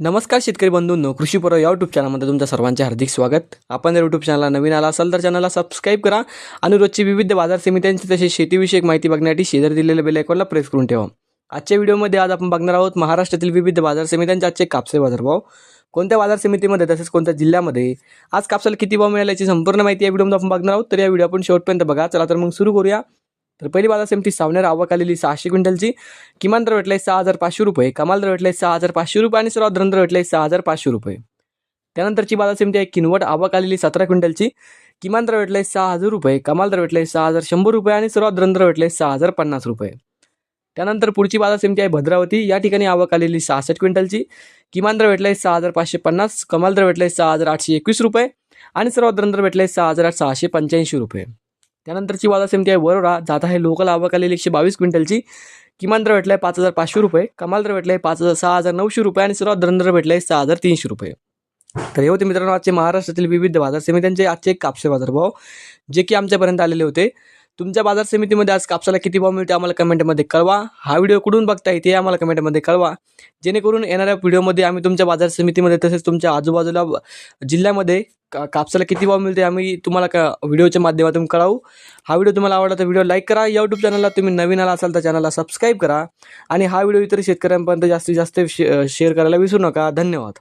नमस्कार शेतकरी बंधूंनो कृषी पर्व या यूट्यूब चॅनलमध्ये तुमच्या सर्वांचे हार्दिक स्वागत. आपण जर यूट्यूब चॅनलला नवीन आला असाल तर चॅनलला सबस्क्राईब करा आणि रोजची विविध बाजार समित्यांची तसेच शेतीविषयक माहिती बघण्यासाठी शेजारी दिलेल्या बेल आयकॉनला प्रेस करून ठेवा. आजच्या व्हिडिओमध्ये आज आपण बघणार आहोत महाराष्ट्रातील विविध बाजार समित्यांचे आजचे कापसे बाजारभाव कोणत्या बाजार समितीमध्ये तसेच कोणत्या जिल्ह्यामध्ये? आज कापसाला किती भाव मिळाल्याची संपूर्ण माहिती या व्हिडिओमध्ये आपण बघणार आहोत. तर या व्हिडिओ आपण शेवटपर्यंत बघा. चला तर मग सुरू करूया. तर पहिली बाजार समिती सावनेर आवक आलेली सहाशे क्विंटलची. किमान दर भेटलाय सहा हजार पाचशे रुपये कमाल दर भेटलाय सहा हजार पाचशे रुपये आणि सर्वात दर भेटलाय सहा हजार पाचशे रुपये. त्यानंतरची बाजार समिती आहे किनवट आवक आलेली सतरा क्विंटलची. किमान दर भेटलाय सहा हजार रुपये कमाल दर भेटलाय सहा हजार शंभर रुपये आणि सर्वात दर भेटलाय सहा हजार पन्नास रुपये. त्यानंतर पुढची बाजार समिती आहे भद्रावती या ठिकाणी आवक आलेली सहासष्ट क्विंटलची. किमान दर भेटलाय सहा हजार पाचशे पन्नास कमाल दर भेटलाय सहा हजार आठशे एकवीस रुपये आणि सर्वात दर भेटलाय सहा हजार सहाशे पंच्याऐंशी रुपये. त्यानंतरची बाजार समिती आहे वरोरा. जात आहे लोकल आवक आलेली एकशे बावीस क्विंटलची. किमान दर भेटलाय पाच हजार पाचशे रुपये. कमाल दर भेटलाय पाच हजार सहा हजार नऊशे रुपये आणि सर्वात दर भेटलाय सहा हजार तीनशे रुपये. तर हे होते मित्रांनो आजचे महाराष्ट्रातील विविध बाजार समित्यांचे आजचे कापसे बाजारभाव जे की आमच्यापर्यंत आलेले होते. तुमच्या बाजार समितीमध्ये आज कापसाला किती भाव मिळते आम्हाला कमेंटमध्ये कळवा. हा व्हिडिओ कुठून बघताय ते आम्हाला कमेंटमध्ये कळवा. जेणेकरून येणाऱ्या व्हिडिओमध्ये आम्ही तुमच्या बाजार समितीमध्ये तसेच तुमच्या आजूबाजूला जिल्ह्यामध्ये का कापसाला किती भाव मिळते आम्ही तुम्हाला का व्हिडिओच्या माध्यमातून कळवू. हा व्हिडिओ तुम्हाला आवडला तर व्हिडिओ लाईक करा. यूट्यूब चॅनलला तुम्ही नवीन आला असाल तर चॅनलला सबस्क्राईब करा. आणि हा व्हिडिओ इतर शेतकऱ्यांपर्यंत जास्तीत जास्त शे शेअर करायला विसरू नका. धन्यवाद.